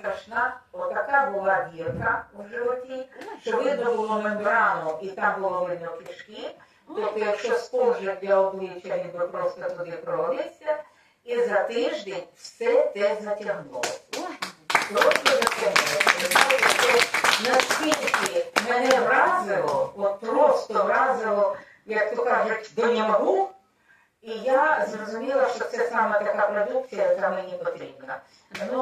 страшна, отака була дірка у животі, що видно було мембрану, і там було видно кишки. Тобто, якщо спонжик для обличчя, він би просто туди провалився, і за тиждень все те затягнулося. Просто затягнулося. Наскільки мене вразило, от просто вразило, як то кажуть, до нього, і я зрозуміла, що це саме така продукція, яка мені потрібна. Ну,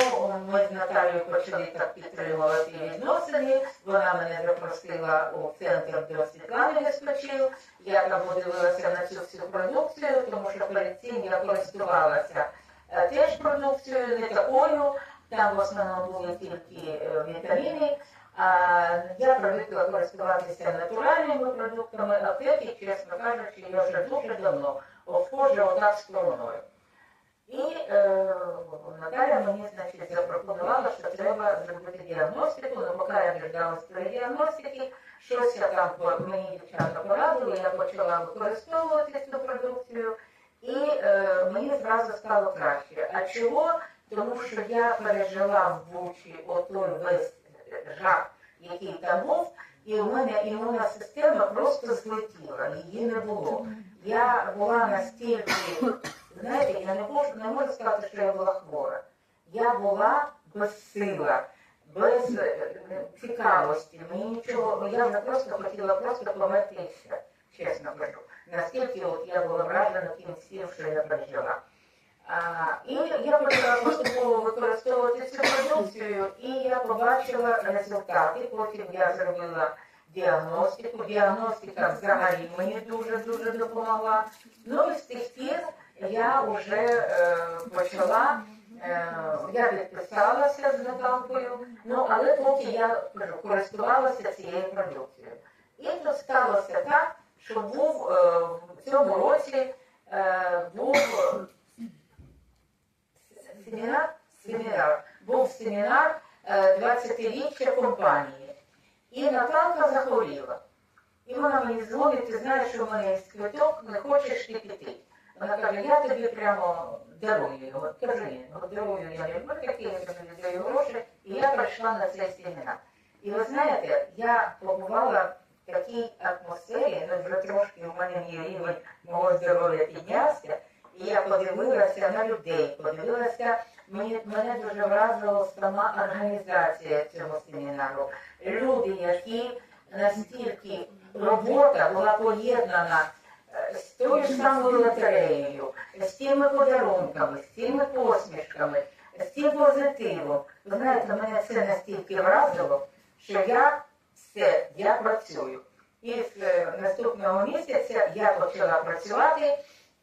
ми з Наталією почали так підтримувати відносини. Вона мене запросила у центр до Світлани Вискочил. Я там подивилася на цю всю продукцію, тому що перед цим я користувалася е, теж продукцією, не такою. Там в основному були тільки е, вітаміни. А я привикла користуватися натуральними продуктами аптеки, чесно кажучи, я вже дуже давно обходжу отак стороною. І е, Наталя мені, значить, запропонувала, що треба зробити діагностику, ну поки я дождалась тої діагностики, щось я там мені дівчата порадили, я почала використовувати цю продукцію, і е, мені зразу стало краще. А чого? Тому що я пережила в Бучі отой весь жах, який там був, і у мене імунна система просто злетіла, її не було. Я була настільки, знаєте, я не можу, не можу сказати, що я була хвора. Я була безсила, без е, цікавості, мені нічого, я просто хотіла просто померти і чесно кажу. Наскільки от я була вражена тим всім, що я пережила. І я почала поступово використовувати цю продукцію, і я побачила результати. Потім я зробила діагностику. Діагностика взагалі мені дуже-дуже допомогла. Ну і з тих пір я вже е, почала, е, я підписалася з Наталкою, ну але поки я кажу, користувалася цією продукцією. І то сталося так, що був е, в цьому році е, був семінар, семінар, був семінар е, 20-річчя компанії. І Наталка захворіла. І вона мені дзвонить, ти знаєш, що в мене є квиток, не хочеш ти піти. Вона каже, я тобі прямо дарую його. Кажу, ні, ну, дарую я буду такі, я тобі віддаю гроші. І я прийшла на цей семінар. І ви знаєте, я побувала в такій атмосфері, ну вже трошки у мене мій рівень мого здоров'я піднявся. І я подивилася на людей, подивилася, мені, мене дуже вразила сама організація цього семінару. Люди, які настільки робота була поєднана е, з тою ж самою лотереєю, з тими подарунками, з тими посмішками, з тим позитивом. Ви знаєте, мене це настільки вразило, що я все, я працюю. І з е, наступного місяця я почала працювати.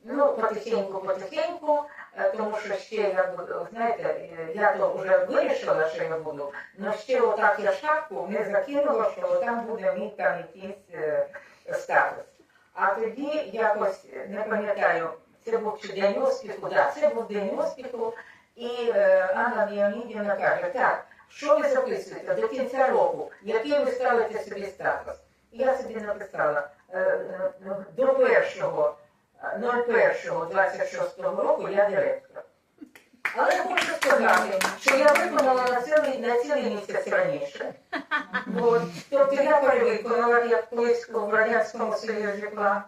Ну, потихеньку, потихеньку, е, тому що ще я знаєте, е, я то вже вирішила, що я буду, але ще отак я шапку не закинула, що там буде мій там якийсь е, статус. А тоді якось не пам'ятаю, це був чи день успіху, да, це був день успіху, і Анна Леонідівна каже, так, що ви записуєте до кінця року, який ви ставите собі статус? Я собі написала е, е, до першого. 01.26 року я директор. Але хочу сказати, що я виконала на цілий, на цілий місяць раніше. От. Тобто я перевиконала, як колись в Радянському Союзі була.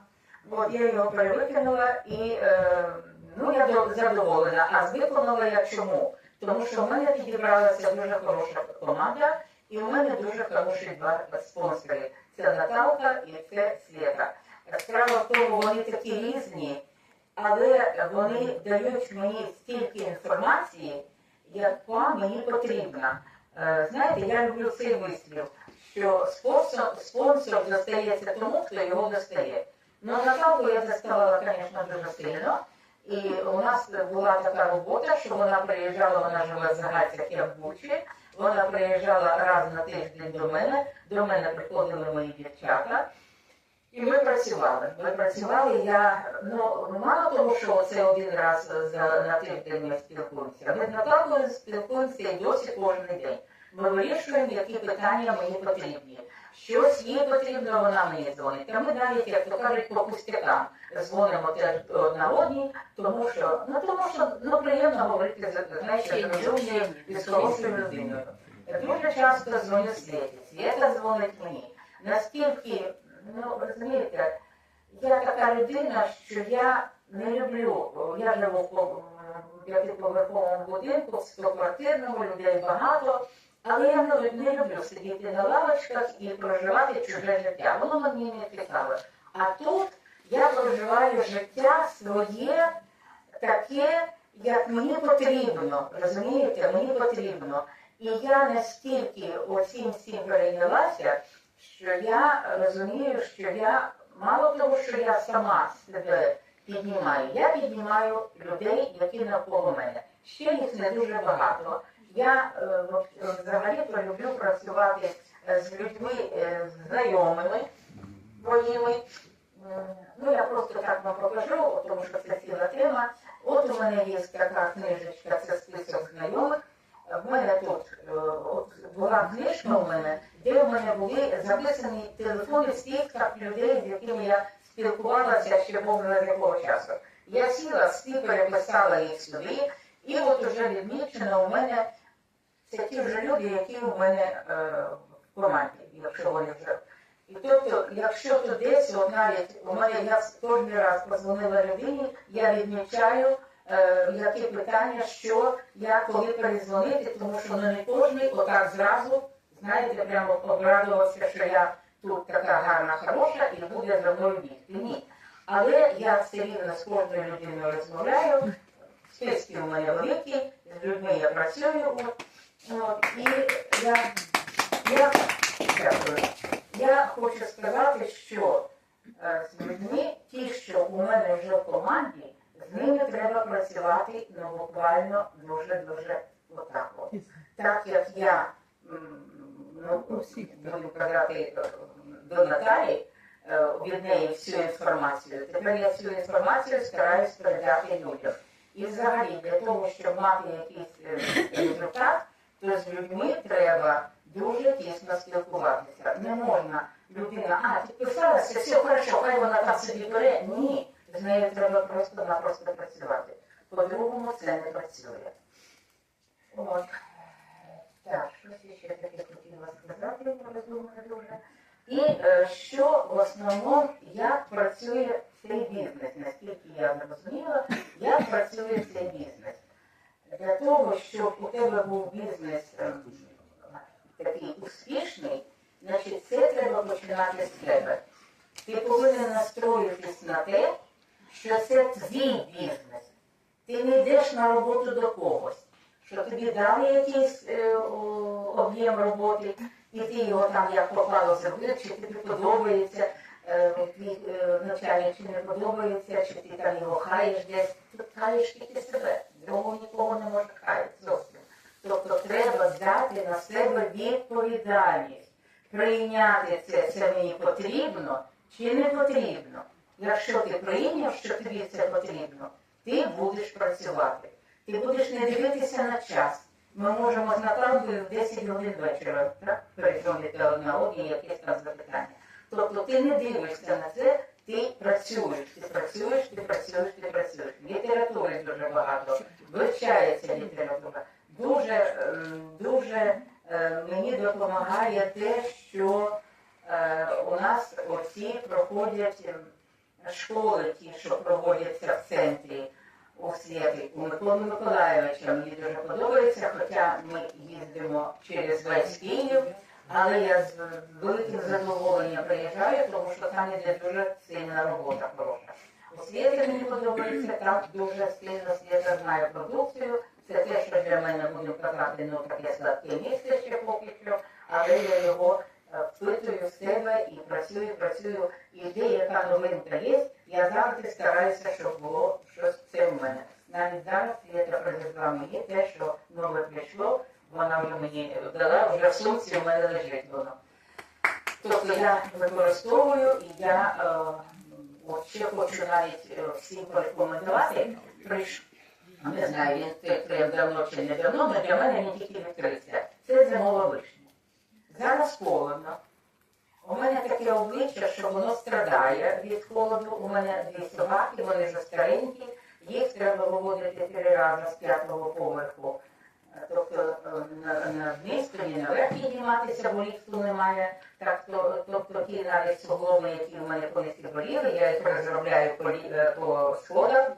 От я його перевиконала і е, ну, я задоволена. А виконала я чому? Тому що в мене підібралася дуже хороша команда, і в мене дуже хороші два спонсори. Це Наталка і це Свята. Справа в тому, вони такі різні, але вони дають мені стільки інформації, яка мені потрібна. Е, Знаєте, я люблю цей вислів, що спонсор, спонсор достається тому, хто його достає. Ну, Наталку я доставала, звісно, дуже сильно. І у нас була така робота, що вона приїжджала, вона жила в Загальцях, я в Бучі. Вона приїжджала раз на тиждень до мене. До мене приходили мої дівчата. І ми працювали. Ми працювали. Я ну мало того, що це один раз за на тиждень ми спілкуємося. Ми Наталкою спілкуємося і досі кожен день. ми вирішуємо, які питання мені потрібні. Щось їй потрібно, вона мені дзвонить. А ми навіть, як то кажуть, по пустякам дзвонимо теж одна одній, тому що ну тому що ну приємно говорити з знаєш, і з хорошою людиною. Дуже часто дзвоню Світі. Свята дзвонить мені. Настільки, ну розумієте, я така людина, що я не люблю. Я живу в п'ятиповерховому будинку, в стоквартирному, людей багато. Але я не, не люблю сидіти на лавочках і проживати чуже життя. Воно мені не цікаве. А тут я проживаю життя своє таке, як мені потрібно. Розумієте, мені потрібно. І я настільки оцім всім перейнялася, що я розумію, що я мало того, що я сама себе піднімаю, я піднімаю людей, які навколо мене. Ще їх не дуже багато. Я е, взагалі-то люблю працювати е, з людьми е, знайомими моїми. Ну, я просто так вам покажу, тому що це ціла тема. От у мене є така книжечка, це список знайомих. В мене тут от була книжка у мене, де у мене були записані телефони всіх так людей, з якими я спілкувалася ще з якого часу. Я сіла, всі переписала їх сюди, і от уже відмічено у мене це ті вже люди, які у мене е, в команді, якщо вони вже. І тобто, якщо то десь, от навіть у мене я кожен раз позвонила людині, я відмічаю, е, які питання, що я коли перезвонити, тому що не кожен отак зразу, знаєте, прямо обрадувався, що я тут така гарна, хороша і буде за мною бігти. Ні. Але я все рівно з кожною людиною розмовляю, списки у мене великі, з людьми я працюю. От, і я, я, дякую. я хочу сказати, що е, з людьми, ті, що у мене вже в команді, з ними треба працювати ну, буквально дуже-дуже отак. От. Так як я ну, буду казати е, до Наталі, е, від неї всю інформацію. Тепер я цю інформацію стараюсь передати людям. І взагалі для того, щоб мати якийсь е, результат, то з людьми треба дуже тісно спілкуватися. Не можна людина, а підписалася, все хорошо, хай вона там собі бере. Ні, з нею треба просто-напросто працювати. По-другому це не працює. От. Так, щось ще таке хотіла сказати, дуже. І е, що в основному, як працює цей бізнес, наскільки я зрозуміла, як працює цей бізнес. Для того, щоб у тебе був бізнес е, такий успішний, значить це треба починати з себе. Ти повинен настроїтись на те, що це твій бізнес. Ти не йдеш на роботу до когось, що тобі дали якийсь е, об'єм роботи, і ти його там як попало зробив, чи тобі подобається е, е, начальник, чи не подобається, чи ти там його хаєш десь. Тут хаєш тільки себе, другого нікого не може хаяти зовсім. Тобто треба взяти на себе відповідальність, прийняти це, це мені потрібно чи не потрібно. Якщо ти прийняв, що тобі це потрібно, ти будеш працювати. Ти будеш не дивитися на час. Ми можемо з Наталкою в 10 годин вечора так, перезвонити одна одній якесь там запитання. Тобто ти не дивишся на це, ти працюєш, ти працюєш, ти працюєш, ти працюєш. Літератури дуже багато, вивчається література. Дуже, дуже е, мені допомагає те, що е, у нас оці проходять ем, школи, ті, що проводяться в центрі у світі. У Миколи Миколаєвича мені дуже подобається, хоча ми їздимо через весь Київ, але я з великим задоволенням приїжджаю, тому що там іде дуже сильна робота хороша. У світі мені подобається, там дуже сильно світа знає продукцію. Це те, що для мене будемо казати, ну таке сладке місце ще поки що, але я його е, впитую в себе і працюю, працюю. І де яка новинка є, я завжди стараюся, щоб було щось це в мене. Навіть зараз Свята привезла мені те, що нове прийшло, вона вже мені дала, вже в сумці в мене лежить воно. Тобто я використовую і я е, от ще хочу навіть е, всім порекомендувати. Прийш... Не знаю, він це давно чи не давно, але для мене він тільки відкрився. Це зимова вишня. Зараз холодно. У мене таке обличчя, що воно страдає від холоду. У мене дві собаки, вони вже старенькі, їх треба виводити три рази з п'ятого поверху. Тобто на, тоді наверх підніматися, бо ліфту немає. Так, то, тобто ті навіть суглоби, які в мене колись боліли, я їх розробляю по, е, по сходах,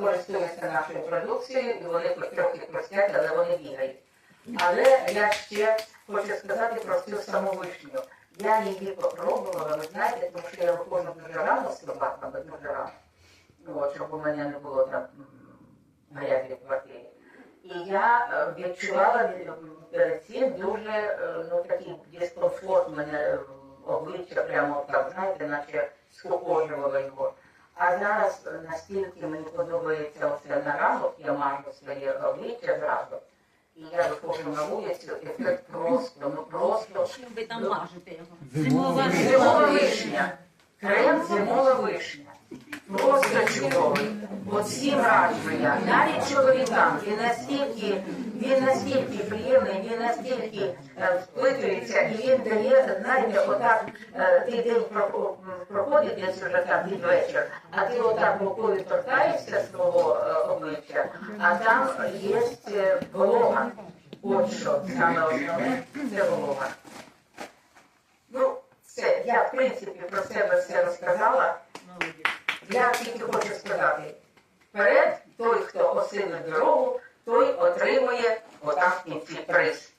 користуюся нашою продукцією, і вони хоч трохи простять, але вони бігають. Але я ще хочу сказати про цю саму вишню. Я її попробувала, ви знаєте, тому що я виходжу дуже рано з собаками, дуже рано. От, щоб у мене не було там гарячої квартири. І я е, відчувала від- перед цим дуже е, ну, такий дискомфорт мене е, обличчя прямо так, знаєте, наче скукожувало його. А зараз е, настільки мені подобається оце на ранок, я мажу своє обличчя зразу. І я виходжу на вулицю, ефект просто, ну просто Чим ви там мажете його? Зимова Зимова вишня. Крем зимова вишня. Просто чудовий. От всім раджу я. Навіть чоловікам. Він настільки, він настільки приємний, він настільки е, впитується, і він дає, знаєте, отак е, ти день проходить десь вже там під вечір, а ти отак рукою торкаєшся свого е, обличчя, а там є волога. От що саме основне це волога. Ну, все, я в принципі про себе все розказала. Я тільки хочу сказати, вперед, той, хто осилив дорогу, той отримує отак і приз.